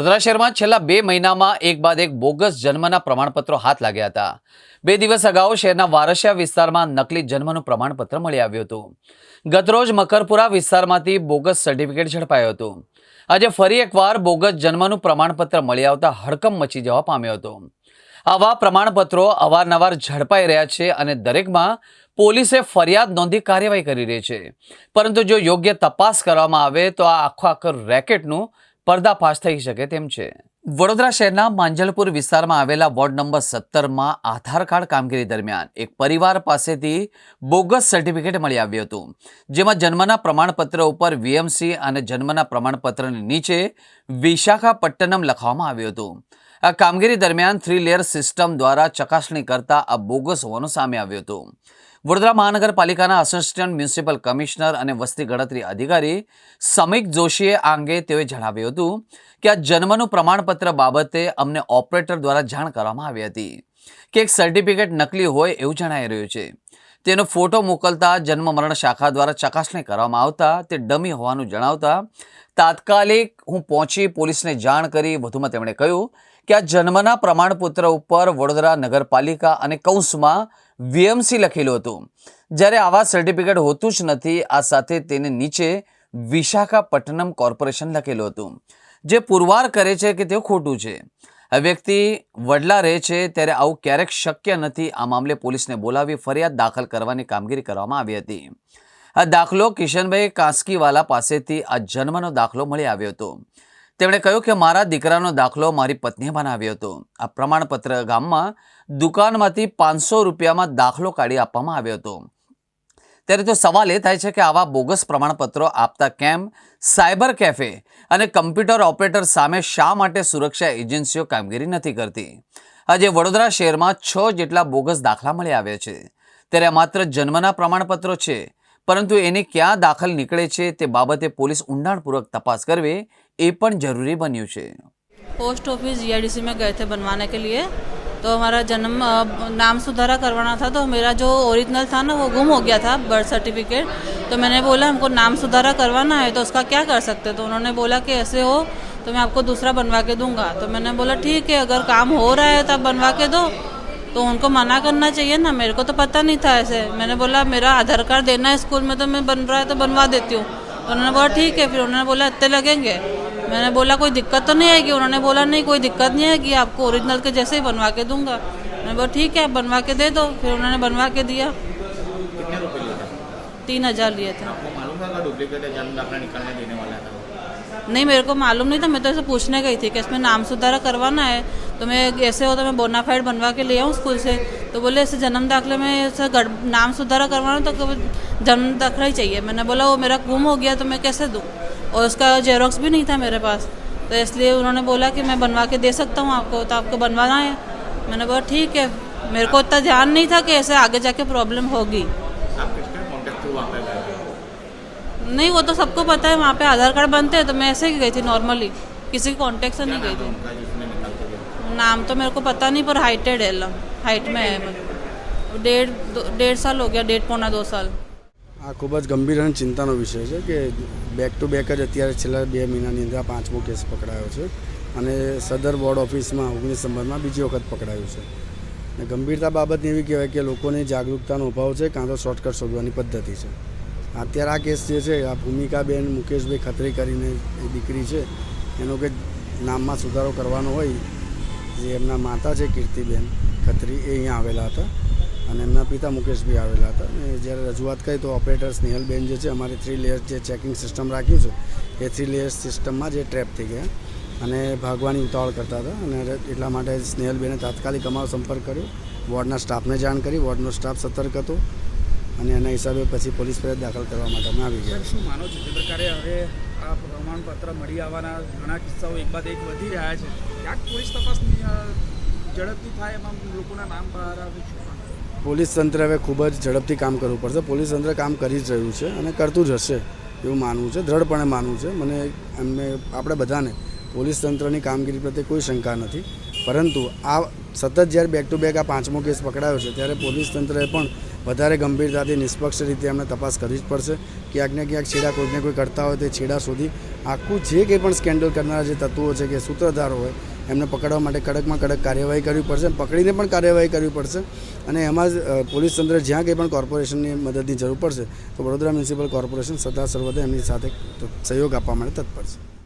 વડોદરા શહેરમાં છેલ્લા બે મહિનામાં એક બાદ એક બોગસ જન્મના પ્રમાણપત્રો હાથ લાગ્યા હતા. બે દિવસ અગાઉ શહેરના વારસિયા વિસ્તારમાં નકલી જન્મનું પ્રમાણપત્ર મળી આવ્યું હતું. ગતરોજ મકરપુરા વિસ્તારમાંથી બોગસ સર્ટિફિકેટ ઝડપાયું હતું. આજે ફરી એકવાર બોગસ જન્મનું પ્રમાણપત્ર મળી આવતા હડકંપ મચી જવા પામ્યો હતો. આવા પ્રમાણપત્રો અવારનવાર ઝડપાઈ રહ્યા છે અને દરેકમાં પોલીસે ફરિયાદ નોંધી કાર્યવાહી કરી રહી છે. પરંતુ જો યોગ્ય તપાસ કરવામાં આવે તો આ આખો આખો રેકેટનું પર્દાફાશ થઈ શકે તેમ છે. વડોદરા શહેરના માંજલપુર વિસ્તારમાં આવેલા વોર્ડ નંબર સત્તરમાં આધાર કાર્ડ કામગીરી દરમિયાન એક પરિવાર પાસેથી બોગસ સર્ટિફિકેટ મળી આવ્યું હતું. જેમાં જન્મના પ્રમાણપત્ર ઉપર વીએમસી અને જન્મના પ્રમાણપત્રની નીચે વિશાખાપટ્ટનમ લખવામાં આવ્યું હતું. આ કામગીરી દરમિયાન થ્રી લેયર સિસ્ટમ દ્વારા ચકાસણી કરતા આ બોગસ હોવાનું સામે આવ્યું હતું. વડોદરા મહાનગરપાલિકાના આસિસ્ટન્ટ મ્યુનિસિપલ કમિશનર અને વસ્તી ગણતરી અધિકારી સમીક જોશીએ આ અંગે તેઓએ જણાવ્યું હતું કે આ જન્મનું પ્રમાણપત્ર બાબતે અમને ઓપરેટર દ્વારા જાણ કરવામાં આવી હતી કે એક સર્ટિફિકેટ નકલી હોય એવું જણાઈ રહ્યું છે. તેનો ફોટો મોકલતા જન્મ મરણ શાખા દ્વારા ચકાસણી કરવામાં આવતા, તે ડમી હોવાનું જણાવતા, તાત્કાલિક હું પહોંચી પોલીસને જાણ કરી વધુમાં તેમણે કહ્યું કે આ જન્મના પ્રમાણપત્ર ઉપર વડોદરા નગરપાલિકા અને કૌંસમાં વીએમસી લખેલું હતું. જ્યારે આવા સર્ટિફિકેટ હોતું જ નથી, આ સાથે તેને નીચે વિશાખાપટ્ટનમ કોર્પોરેશન લખેલું હતું. જે પુરવાર કરે છે કે તે ખોટું છે. આ વ્યક્તિ વડલા રહે છે ત્યારે આવું ક્યારેક શક્ય નથી. આ મામલે પોલીસને બોલાવી ફરિયાદ દાખલ કરવાની કામગીરી કરવામાં આવી હતી. આ દાખલો કિશનભાઈ કાંસકીવાલા પાસેથી આ જન્મનો દાખલો મળી આવ્યો હતો. તેમણે કહ્યું કે મારા દીકરાનો દાખલો મારી પત્નીએ બનાવ્યો હતો. આ પ્રમાણપત્ર ગામમાં દુકાનમાંથી પાંચસો રૂપિયામાં દાખલો કાઢી આપવામાં આવ્યો હતો. ત્યારે તો સવાલ એ થાય છે કે આવા બોગસ પ્રમાણપત્રો આપતા કેમ? સાયબર કેફે અને કમ્પ્યુટર ઓપરેટર સામે શા માટે સુરક્ષા એજન્સીઓ કામગીરી નથી કરતી? આજે વડોદરા શહેરમાં છ જેટલા બોગસ દાખલા મળી આવ્યા છે. ત્યારે માત્ર જન્મના પ્રમાણપત્રો છે, પરંતુ એની ક્યાં દાખલ નીકળે છે તે બાબતે પોલીસ ઊંડાણપૂર્વક તપાસ કરવી એ પણ જરૂરી બન્યું છે पोस्ट ऑफिस जीआईडीसी में गए थे बनवाने के लिए तो हमारा जन्म अ, नाम सुधारा करवाना था तो मेरा जो ओरिजिनल था ना वो गुम हो गया था बर्थ सर्टिफिकेट तो मैंने बोला हमको नाम सुधारा करवाना है तो उसका क्या कर सकते तो उन्होंने बोला कि ऐसे हो तो मैं आपको दूसरा बनवा के दूंगा तो मैंने बोला ठीक है अगर काम हो रहा है तो आप बनवा के दो तो उनको मना करना चाहिए ना मेरे को तो पता नहीं था ऐसे मैंने बोला मेरा आधार कार्ड देना है स्कूल में तो मैं बन रहा है तो बनवा देती हूँ तो उन्होंने बोला ठीक है फिर उन्होंने बोला इतने लगेंगे मैंने बोला कोई दिक्कत तो नहीं आएगी? उन्होंने बोला नहीं कोई दिक्कत नहीं आएगी आपको ओरिजिनल के जैसे ही बनवा के दूँगा। मैंने बोला ठीक है आप बनवा के दे दो। फिर उन्होंने बनवा के दिया। कितने रुपए लिए थे? तीन हज़ार लिए थे। था का डुप्लीकेट जन्म दाखिला निकालने देने वाला था नहीं मेरे को मालूम नहीं था मैं तो ऐसे पूछने गई थी कि इसमें नाम सुधारा करवाना है। तो मैं ऐसे हो तो मैं बोनाफाइड बनवा के ले आऊँ स्कूल से। तो बोले ऐसे जन्म दाखिले में ऐसे नाम सुधारा करवाना तो जन्म दाखिला ही चाहिए। मैंने बोला वो मेरा गुम हो गया तो मैं कैसे दूँ? और उसका जेरोक्स भी नहीं था मेरे पास। तो इसलिए उन्होंने बोला कि मैं बनवा के दे सकता हूँ आपको तो आपको बनवाना है। मैंने बोला ठीक है। मेरे को इतना ध्यान नहीं था कि ऐसे आगे जाके प्रॉब्लम होगी। नहीं वो तो सबको पता है वहाँ पे आधार कार्ड बनते हैं तो मैं ऐसे ही गई थी नॉर्मली किसी के कॉन्टेक्ट से नहीं गई थी। नाम तो मेरे को पता नहीं पर हाइटेड है हाइट में है। डेढ़ डेढ़ साल हो गया डेढ़ पौना दो साल। આ ખૂબ જ ગંભીર અને ચિંતાનો વિષય છે કે બેક ટુ બેક જ અત્યારે છેલ્લા બે મહિનાની અંદર પાંચમો કેસ પકડાયો છે અને સદર બોર્ડ ઓફિસમાં ઓગણીસ નંબરમાં બીજી વખત પકડાયું છે. અને ગંભીરતા બાબતની એવી કહેવાય કે લોકોની જાગૃતતાનો અભાવ છે, કાં તો શોર્ટકટ શોધવાની પદ્ધતિ છે. અત્યારે આ કેસ જે છે, આ ભૂમિકાબેન મુકેશભાઈ ખત્રી કરીને એ દીકરી છે, એનો કે નામમાં સુધારો કરવાનો હોય, જે એમના માતા છે, કીર્તિબેન ખત્રી, એ અહીંયા આવેલા હતા. અને એમના પિતા મુકેશભાઈ આવેલા હતા. અને જ્યારે રજૂઆત કરી તો ઓપરેટર સ્નેહલબેન જે છે, અમારે થ્રી લેયર્સ જે ચેકિંગ સિસ્ટમ રાખ્યું છે, એ થ્રી લેયર્સ સિસ્ટમમાં જે ટ્રેપ થઈ ગયા. અને ભાગવાની ઉતાવળ કરતા હતા. અને એટલા માટે સ્નેહલબેને તાત્કાલિક અમારો સંપર્ક કર્યો. વોર્ડના સ્ટાફને જાણ કરી. વોર્ડનો સ્ટાફ સતર્ક હતો. અને એના હિસાબે પછી પોલીસ ફરિયાદ દાખલ કરવા માટે અમે આવી ગયા. શું માનો છો? જે પ્રકારે હવે આ પ્રમાણપત્ર મળી આવવાના ઘણા કિસ્સાઓ એક બાદ એક વધી રહ્યા છે. ક્યાંક પોલીસ તપાસની ઝડપથી થાય એમાં લોકોના નામ બહાર આવે છે. પોલીસ તંત્ર હવે ખૂબ જ ઝડપથી કામ કરવું પડશે. પોલીસ તંત્ર કામ કરી જ રહ્યું છે અને કરતું જ હશે એવું માનવું છે, દ્રઢપણે માનવું છે. મને એમને, આપણે બધાને પોલીસ તંત્રની કામગીરી પ્રત્યે કોઈ શંકા નથી. પરંતુ આ સતત જ્યારે બેક ટુ બેક આ પાંચમો કેસ પકડાયો છે, ત્યારે પોલીસ તંત્રએ પણ વધારે ગંભીરતાથી નિષ્પક્ષ રીતે એમને તપાસ કરવી જ પડશે. ક્યાંક ને ક્યાંક છેડા કોઈને કોઈ કરતા હોય તે છેડા શોધી આખું જે કંઈ પણ સ્કેન્ડલ કરનારા જે તત્વો છે, કે સૂત્રધારો હોય એમને પકડવા માટે કડકમાં કડક કાર્યવાહી કરવી પડશે પકડીને પણ કાર્યવાહી કરવી પડશે. અને એમાં જ પોલીસ તંત્ર જ્યાં કંઈ પણ કોર્પોરેશનની મદદની જરૂર પડશે, તો વડોદરા મ્યુનિસિપલ કોર્પોરેશન સદા સર્વદા એમની સાથે સહયોગ આપવા માટે તત્પર છે.